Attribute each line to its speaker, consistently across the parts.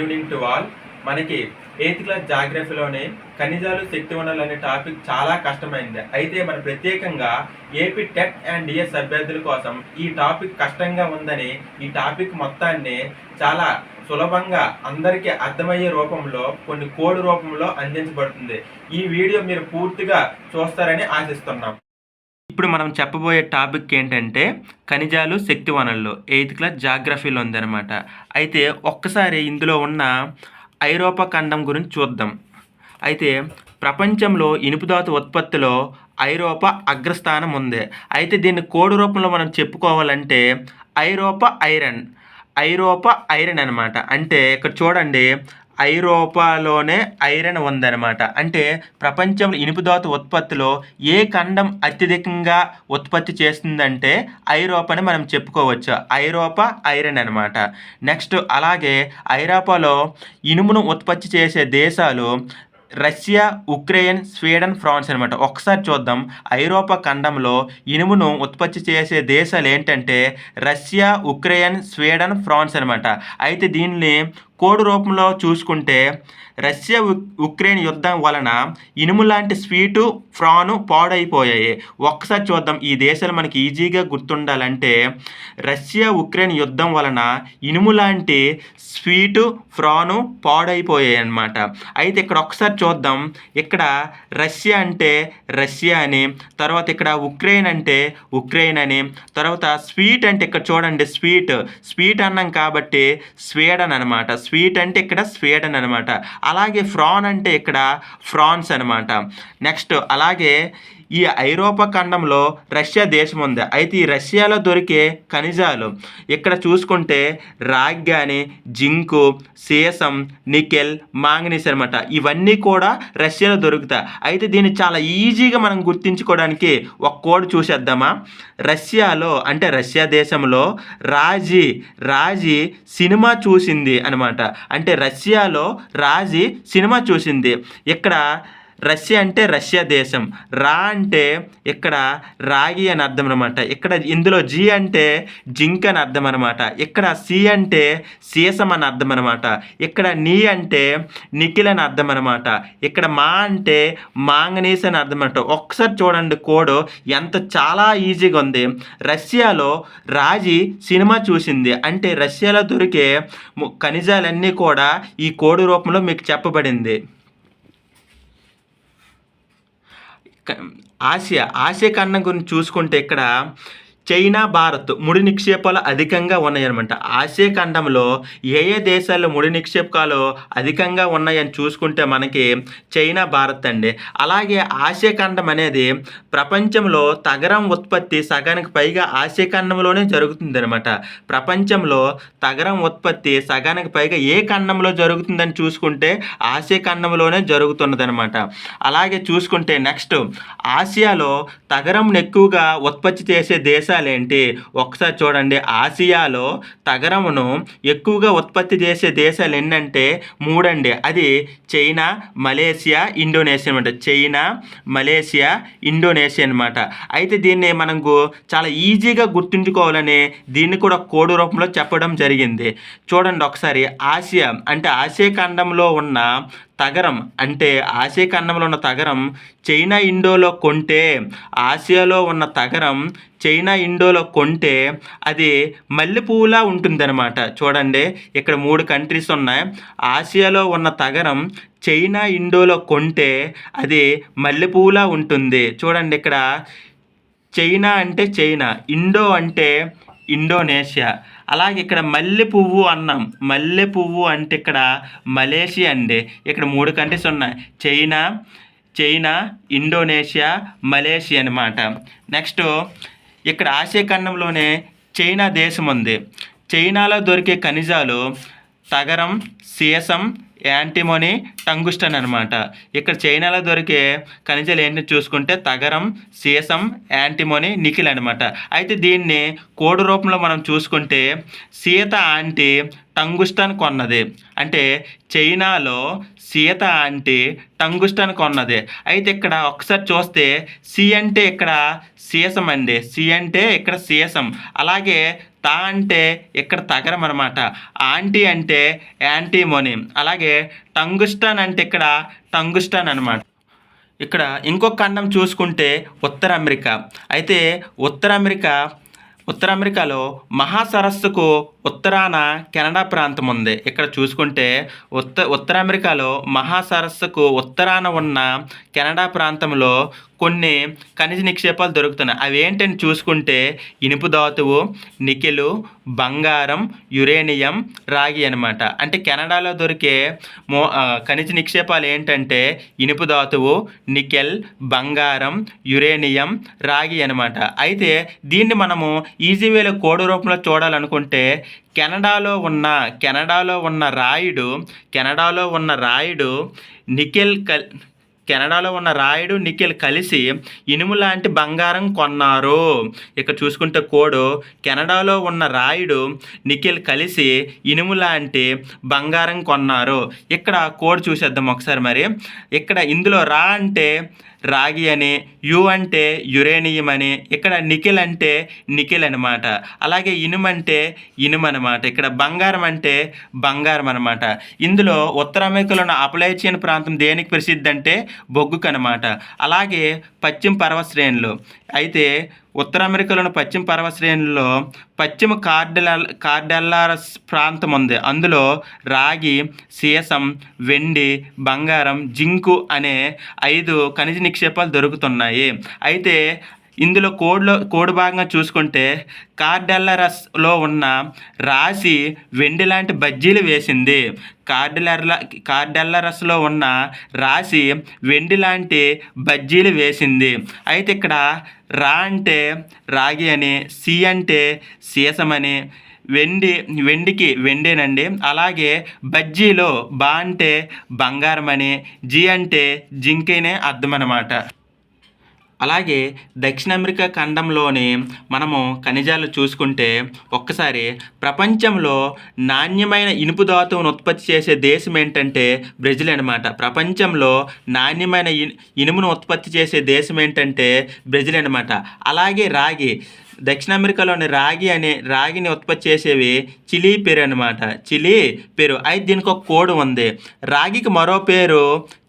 Speaker 1: Evening to all మనకి eighth class జాగ్రఫీలోనే ఖనిజాలు శక్తి వనరులు అనే టాపిక్ చాలా కష్టమైంది. అయితే మన ప్రత్యేకంగా ఏపీ టెట్ అండ్ డిఎస్ అభ్యర్థుల కోసం ఈ టాపిక్ కష్టంగా ఉందని ఈ టాపిక్ మొత్తాన్ని చాలా సులభంగా అందరికీ అర్థమయ్యే రూపంలో కొన్ని కోడ్ రూపంలో అందించబడుతుంది. ఈ వీడియో మీరు పూర్తిగా చూస్తారని ఆశిస్తున్నాం. ఇప్పుడు మనం చెప్పబోయే టాపిక్ ఏంటంటే ఖనిజాలు శక్తి వనరులు ఎయిత్ క్లాస్ జాగ్రఫీలో ఉందన్నమాట. అయితే ఒక్కసారి ఇందులో ఉన్న ఐరోపా ఖండం గురించి చూద్దాం. అయితే ప్రపంచంలో ఇనుపుదాతు ఉత్పత్తిలో ఐరోపా అగ్రస్థానం ఉంది. అయితే దీన్ని కోడు రూపంలో మనం చెప్పుకోవాలంటే ఐరోపా ఐరన్. ఐరోపా ఐరన్ అనమాట అంటే ఇక్కడ చూడండి ఐరోపాలోనే ఐరన్ ఉందన్నమాట. అంటే ప్రపంచంలో ఇనుపుదాతు ఉత్పత్తిలో ఏ ఖండం అత్యధికంగా ఉత్పత్తి చేస్తుందంటే ఐరోపాని మనం చెప్పుకోవచ్చు. ఐరోపా ఐరన్ అనమాట నెక్స్ట్ అలాగే ఐరోపాలో ఇనుమును ఉత్పత్తి చేసే దేశాలు రష్యా ఉక్రెయిన్ స్వీడన్ ఫ్రాన్స్ అనమాట ఒకసారి చూద్దాం. ఐరోపా ఖండంలో ఇనుమును ఉత్పత్తి చేసే దేశాలు ఏంటంటే రష్యా ఉక్రెయిన్ స్వీడన్ ఫ్రాన్స్ అనమాట అయితే దీన్ని కోడ్ రూపంలో చూసుకుంటే రష్యా ఉక్రెయిన్ యుద్ధం వలన ఇనుము లాంటి స్వీటు ఫ్రాను పాడైపోయాయి. ఒక్కసారి చూద్దాం. ఈ దేశాలు మనకి ఈజీగా గుర్తుండాలంటే రష్యా ఉక్రెయిన్ యుద్ధం వలన ఇనుము లాంటి స్వీటు ఫ్రాను పాడైపోయాయి అన్నమాట. అయితే ఇక్కడ ఒకసారి చూద్దాం. ఇక్కడ రష్యా అంటే రష్యా అని తర్వాత ఇక్కడ ఉక్రెయిన్ అంటే ఉక్రెయిన్ అని తర్వాత స్వీట్ అంటే ఇక్కడ చూడండి స్వీట్. స్వీట్ అన్నాం కాబట్టి స్వీడన్ అనమాట స్వీట్ అంటే ఇక్కడ స్వీడన్ అనమాట. అలాగే ఫ్రాన్ అంటే ఇక్కడ ఫ్రాన్స్ అనమాట. నెక్స్ట్ అలాగే ఈ ఐరోపా ఖండంలో రష్యా దేశం ఉంది అయితే ఈ రష్యాలో దొరికే ఖనిజాలు ఇక్కడ చూసుకుంటే రాగి కానీ జింకు సీసం నికెల్ మాంగనీస్ అనమాట ఇవన్నీ కూడా రష్యాలో దొరుకుతాయి. అయితే దీన్ని చాలా ఈజీగా మనం గుర్తించుకోవడానికి ఒక కోడ్ చూసేద్దామా? రష్యాలో అంటే రష్యా దేశంలో రాజీ రాజీ సినిమా చూసింది అనమాట అంటే రష్యాలో రాజీ సినిమా చూసింది. ఇక్కడ రష్యా అంటే రష్యా దేశం. రా అంటే ఇక్కడ రాగి అని అర్థం అనమాట ఇక్కడ ఇందులో జీ అంటే జింక్ అని అర్థం అనమాట ఇక్కడ సి అంటే సీసం అని అర్థం అనమాట ఇక్కడ నీ అంటే నిఖిల్ అని అర్థం అనమాట ఇక్కడ మా అంటే మాంగనీస్ అని అర్థం అనమాట ఒక్కసారి చూడండి కోడ్ ఎంత చాలా ఈజీగా ఉంది. రష్యాలో రాజీ సినిమా చూసింది. అంటే రష్యాలో దొరికే ఖనిజాలన్నీ కూడా ఈ కోడ్ రూపంలో మీకు చెప్పబడింది. ఆసియా ఆసియా ఖండం గురించి చూసుకుంటే ఇక్కడ చైనా భారత్ ముడి నిక్షేపాలు అధికంగా ఉన్నాయన్నమాట. ఆసియా ఖండంలో ఏ ఏ దేశాల్లో ముడి నిక్షేపాలు అధికంగా ఉన్నాయని చూసుకుంటే మనకి చైనా భారత్ అండి. అలాగే ఆసియా ఖండం అనేది ప్రపంచంలో తగరం ఉత్పత్తి సగానికి పైగా ఆసియా ఖండంలోనే జరుగుతుందన్నమాట. ప్రపంచంలో తగరం ఉత్పత్తి సగానికి పైగా ఏ ఖండంలో జరుగుతుందని చూసుకుంటే ఆసియా ఖండంలోనే జరుగుతున్నది అనమాట అలాగే చూసుకుంటే నెక్స్ట్ ఆసియాలో తగరంను ఎక్కువగా ఉత్పత్తి చేసే దేశం దేశాలేంటి ఒకసారి చూడండి. ఆసియాలో తగరమును ఎక్కువగా ఉత్పత్తి చేసే దేశాలు ఏంటంటే మూడండి. అది చైనా మలేషియా ఇండోనేషియా అనమాట చైనా మలేషియా ఇండోనేషియా అనమాట అయితే దీన్ని మనకు చాలా ఈజీగా గుర్తుంచుకోవాలని దీన్ని కూడా కోడ్ రూపంలో చెప్పడం జరిగింది. చూడండి ఒకసారి. ఆసియా అంటే ఆసియా ఖండంలో ఉన్న తగరం. అంటే ఆసియా ఖండంలో ఉన్న తగరం చైనా ఇండోలో కొంటే ఆసియాలో ఉన్న తగరం చైనా ఇండోలో కొంటే అది మల్లెపూలా ఉంటుందన్నమాట. చూడండి ఇక్కడ మూడు కంట్రీస్ ఉన్నాయి. ఆసియాలో ఉన్న తగరం చైనా ఇండోలో కొంటే అది మల్లెపూలా ఉంటుంది. చూడండి ఇక్కడ చైనా అంటే చైనా ఇండో అంటే ఇండోనేషియా. అలాగే ఇక్కడ మల్లె పువ్వు అన్నాం. మల్లె పువ్వు అంటే ఇక్కడ మలేషియా అండి. ఇక్కడ మూడు కంట్రీస్ ఉన్నాయి. చైనా చైనా ఇండోనేషియా మలేషియా అనమాట నెక్స్ట్ ఇక్కడ ఆసియా ఖండంలోనే చైనా దేశం ఉంది. చైనాలో దొరికే ఖనిజాలు తగరం సీసం యాంటీమోనీ టంగుస్టన్ అనమాట ఇక్కడ చైనాలో దొరికే ఖనిజాలు ఏంటి చూసుకుంటే తగరం సీసం యాంటీమోనీ నిఖిల్ అనమాట అయితే దీన్ని కోడు రూపంలో మనం చూసుకుంటే సీత ఆంటీ టంగుస్టన్ కొన్నది. అంటే చైనాలో సీత అంటే టంగుస్టన్ కొన్నది. అయితే ఇక్కడ ఒకసారి చూస్తే సి అంటే ఇక్కడ సీసం అండి. సి అంటే ఇక్కడ సీసం. అలాగే తా అంటే ఇక్కడ తగరం అనమాట ఆంటీ అంటే యాంటీమోని. అలాగే టంగుస్టన్ అంటే ఇక్కడ టంగుస్టన్ అనమాట ఇక్కడ ఇంకొక ఖండం చూసుకుంటే ఉత్తర అమెరికా. అయితే ఉత్తర అమెరికా ఉత్తర అమెరికాలో మహాసరస్సుకు ఉత్తరాన కెనడా ప్రాంతం ఉంది ఇక్కడ చూసుకుంటే ఉత్త ఉత్తర అమెరికాలో మహాసరస్సుకు ఉత్తరాన ఉన్న కెనడా ప్రాంతంలో కొన్ని ఖనిజ నిక్షేపాలు దొరుకుతున్నాయి. అవి ఏంటని చూసుకుంటే ఇనుపు ధాతువు నికెలు బంగారం యురేనియం రాగి అనమాట అంటే కెనడాలో దొరికే మో ఖనిజ నిక్షేపాలు ఏంటంటే ఇనుపు ధాతువు నికెల్ బంగారం యురేనియం రాగి అనమాట అయితే దీన్ని మనము ఈజీ వేలో కోడ్ రూపంలో చూడాలనుకుంటే కెనడాలో ఉన్న కెనడాలో ఉన్న రాయుడు కెనడాలో ఉన్న రాయుడు నికెల్ కల్ కెనడాలో ఉన్న రాయుడు నికెల్ కలిసి ఇనుము లాంటి బంగారం కొన్నారు. ఇక్కడ చూసుకుంటే కోడు కెనడాలో ఉన్న రాయుడు నికెల్ కలిసి ఇనుము లాంటి బంగారం కొన్నారు. ఇక్కడ కోడ్ చూసేద్దాం ఒకసారి మరి. ఇక్కడ ఇందులో రా అంటే రాగి అని యు అంటే యురేనియం అని ఇక్కడ నికెల్ అంటే నికెల్ అనమాట అలాగే ఇనుము అంటే ఇనుము అనమాట ఇక్కడ బంగారం అంటే బంగారం అనమాట ఇందులో ఉత్తర అమెరికాలో ఉన్న అప్లైచియన్ ప్రాంతం దేనికి ప్రసిద్ధి అంటే బొగ్గుకు అనమాట అలాగే పశ్చిమ పర్వశ్రేణులు అయితే ఉత్తర అమెరికాలోని పశ్చిమ పర్వశ్రేణిలో పశ్చిమ కార్డెల కార్డెల్లారస్ ప్రాంతం ఉంది. అందులో రాగి సీసం వెండి బంగారం జింకు అనే ఐదు ఖనిజ నిక్షేపాలు దొరుకుతున్నాయి. అయితే ఇందులో కోడ్లో కోడ్ భాగంగా చూసుకుంటే కార్డెల్లరస్లో ఉన్న రాశి వెండి లాంటి బజ్జీలు వేసింది. కార్డెల్లర్ల కార్డెల్లరస్లో ఉన్న రాశి వెండి లాంటి బజ్జీలు వేసింది. అయితే ఇక్కడ రా అంటే రాగి అని సి అంటే సీసమని వెండి వెండికి వెండేనండి. అలాగే బజ్జీలో బా అంటే బంగారం అని జి అంటే జింకేనే అర్థం అన్నమాట. అలాగే దక్షిణ అమెరికా ఖండంలోని మనము ఖనిజాలు చూసుకుంటే ఒక్కసారి ప్రపంచంలో నాణ్యమైన ఇనుపు ధాతువును ఉత్పత్తి చేసే దేశం ఏంటంటే బ్రెజిల్ అనమాట ప్రపంచంలో నాణ్యమైన ఇనుమును ఉత్పత్తి చేసే దేశం ఏంటంటే బ్రెజిల్ అనమాట అలాగే రాగి. దక్షిణ అమెరికాలోని రాగి అనే రాగిని ఉత్పత్తి చేసేవి చిలీ పేరు అనమాట చిలీ పెరు అయితే దీనికి ఒక కోడ్ ఉంది. రాగికి మరో పేరు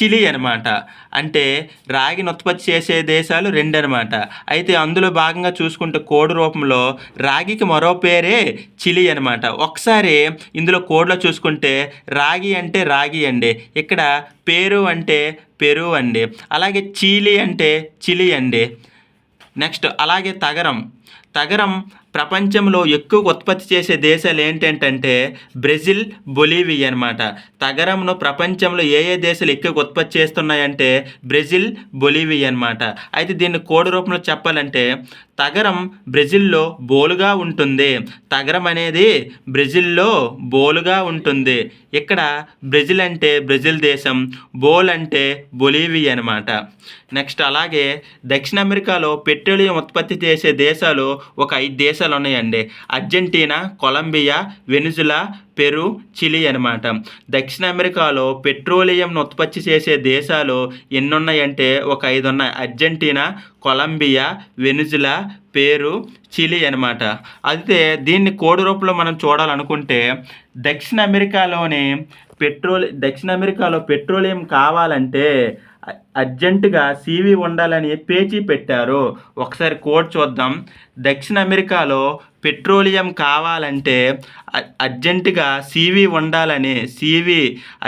Speaker 1: చిలీ అనమాట అంటే రాగిని ఉత్పత్తి చేసే దేశాలు రెండు అనమాట అయితే అందులో భాగంగా చూసుకుంటే కోడ్ రూపంలో రాగికి మరో పేరే చిలీ అనమాట ఒకసారి ఇందులో కోడ్లో చూసుకుంటే రాగి అంటే రాగి అండి. ఇక్కడ పేరు అంటే పెరు అండి అలాగే చీలి అంటే చిలి అండి. నెక్స్ట్ అలాగే తగరం. తగరం ప్రపంచంలో ఎక్కువ ఉత్పత్తి చేసే దేశాలు ఏంటంటే బ్రెజిల్ బొలీవియా అనమాట తగరంను ప్రపంచంలో ఏ ఏ దేశాలు ఎక్కువ ఉత్పత్తి చేస్తున్నాయంటే బ్రెజిల్ బొలీవియా అనమాట అయితే దీన్ని కోడి రూపంలో చెప్పాలంటే తగరం బ్రెజిల్లో బోలుగా ఉంటుంది. తగరం అనేది బ్రెజిల్లో బోలుగా ఉంటుంది. ఇక్కడ బ్రెజిల్ అంటే బ్రెజిల్ దేశం బోల్ అంటే బొలీవి అనమాట నెక్స్ట్ అలాగే దక్షిణ అమెరికాలో పెట్రోలియం ఉత్పత్తి చేసే దేశాలు ఒక ఐదు దేశాలు ఉన్నాయండి. Argentina Colombia Venezuela Peru Chile అనమాట దక్షిణ అమెరికాలో పెట్రోలియంను ఉత్పత్తి చేసే దేశాలు ఎన్ని ఉన్నాయంటే ఒక ఐదు ఉన్నాయి. అర్జెంటీనా కొలంబియా వెనుజులా పేరు చిలీ అనమాట అయితే దీన్ని కోడి రూపంలో మనం చూడాలనుకుంటే దక్షిణ అమెరికాలోని పెట్రోల్ దక్షిణ అమెరికాలో పెట్రోలియం కావాలంటే అర్జెంటుగా సీవీ ఉండాలని పేచీ పెట్టారు. ఒకసారి కోడ్ చూద్దాం. దక్షిణ అమెరికాలో పెట్రోలియం కావాలంటే అర్జెంటుగా సీవీ ఉండాలని సీవీ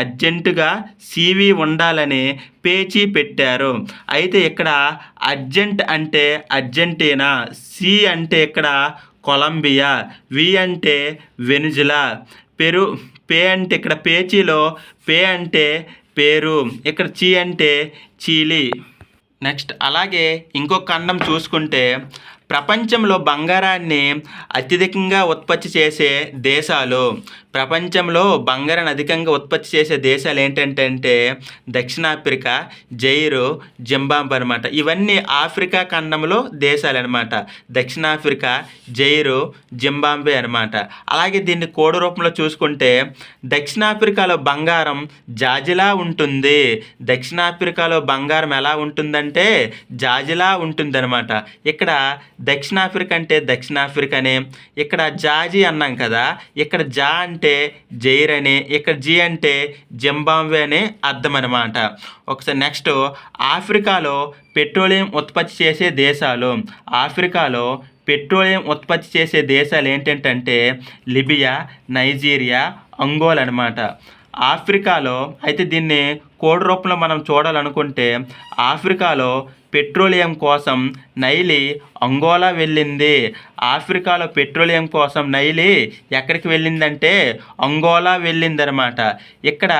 Speaker 1: అర్జెంటుగా సీవీ ఉండాలని పేచీ పెట్టారు. అయితే ఇక్కడ అర్జెంట్ అంటే అర్జెంటీనా? సి అంటే ఇక్కడ కొలంబియా వి అంటే వెనుజులా. పెరు పే అంటే ఇక్కడ పేచీలో పే అంటే పేరు ఇక్కడ చీ అంటే చీలి. నెక్స్ట్ అలాగే ఇంకో ఖండం చూసుకుంటే ప్రపంచంలో బంగారాన్ని అత్యధికంగా ఉత్పత్తి చేసే దేశాలు.
Speaker 2: ప్రపంచంలో బంగారాన్ని అధికంగా ఉత్పత్తి చేసే దేశాలు ఏంటంటే అంటే దక్షిణాఫ్రికా జైరు జింబాబ్ అనమాట ఇవన్నీ ఆఫ్రికా ఖండంలో దేశాలు అనమాట దక్షిణాఫ్రికా జైరు జింబాంబే అనమాట అలాగే దీన్ని కోడ్ రూపంలో చూసుకుంటే దక్షిణాఫ్రికాలో బంగారం జాజిలా ఉంటుంది. దక్షిణాఫ్రికాలో బంగారం ఎలా ఉంటుందంటే జాజిలా ఉంటుందన్నమాట. ఇక్కడ దక్షిణాఫ్రికా అంటే దక్షిణాఫ్రికానే. ఇక్కడ జాజి అన్నాం కదా. ఇక్కడ జా అంటే జైర్ అని ఇక్కడ జి అంటే జింబాబ్వే అనే అర్థం అనమాట ఒకసారి నెక్స్ట్ ఆఫ్రికాలో పెట్రోలియం ఉత్పత్తి చేసే దేశాలు ఆఫ్రికాలో పెట్రోలియం ఉత్పత్తి చేసే దేశాలు ఏంటంటే లిబియా నైజీరియా అంగోల్ అనమాట ఆఫ్రికాలో అయితే దీన్ని కోడ్ రూపంలో మనం చూడాలనుకుంటే ఆఫ్రికాలో పెట్రోలియం కోసం నైలి అంగోలా వెళ్ళింది. ఆఫ్రికాలో పెట్రోలియం కోసం నైలి ఎక్కడికి వెళ్ళిందంటే అంగోలా వెళ్ళిందనమాట ఇక్కడ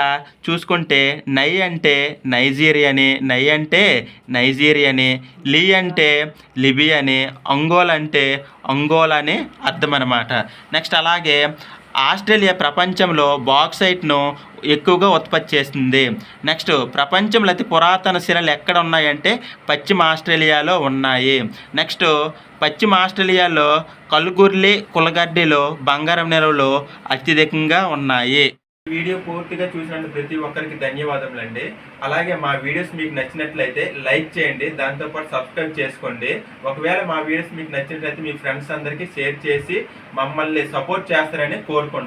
Speaker 2: చూసుకుంటే నై అంటే నైజీరియని నై అంటే నైజీరియని లీ అంటే లిబియని అని అంగోల్ అంటే అంగోలా అని అర్థం అనమాట నెక్స్ట్ అలాగే ఆస్ట్రేలియా ప్రపంచంలో బాక్సైట్ను ఎక్కువగా ఉత్పత్తి చేస్తుంది. నెక్స్ట్ ప్రపంచంలో అతి పురాతన శిలలు ఎక్కడ ఉన్నాయంటే పశ్చిమ ఆస్ట్రేలియాలో ఉన్నాయి. నెక్స్ట్ పశ్చిమ ఆస్ట్రేలియాలో కలుగుర్లి కులగడ్డిలో బంగారం నిల్వలు అత్యధికంగా ఉన్నాయి.
Speaker 1: వీడియో పూర్తిగా చూసినందుకు ప్రతి ఒక్కరికి ధన్యవాదములండి. అలాగే మా వీడియోస్ మీకు నచ్చినట్లయితే లైక్ చేయండి దాంతోపాటు సబ్స్క్రైబ్ చేసుకోండి. ఒకవేళ మా వీడియోస్ మీకు నచ్చినట్లయితే మీ ఫ్రెండ్స్ అందరికీ షేర్ చేసి మమ్మల్ని సపోర్ట్ చేస్తారని కోరుకుంటున్నాను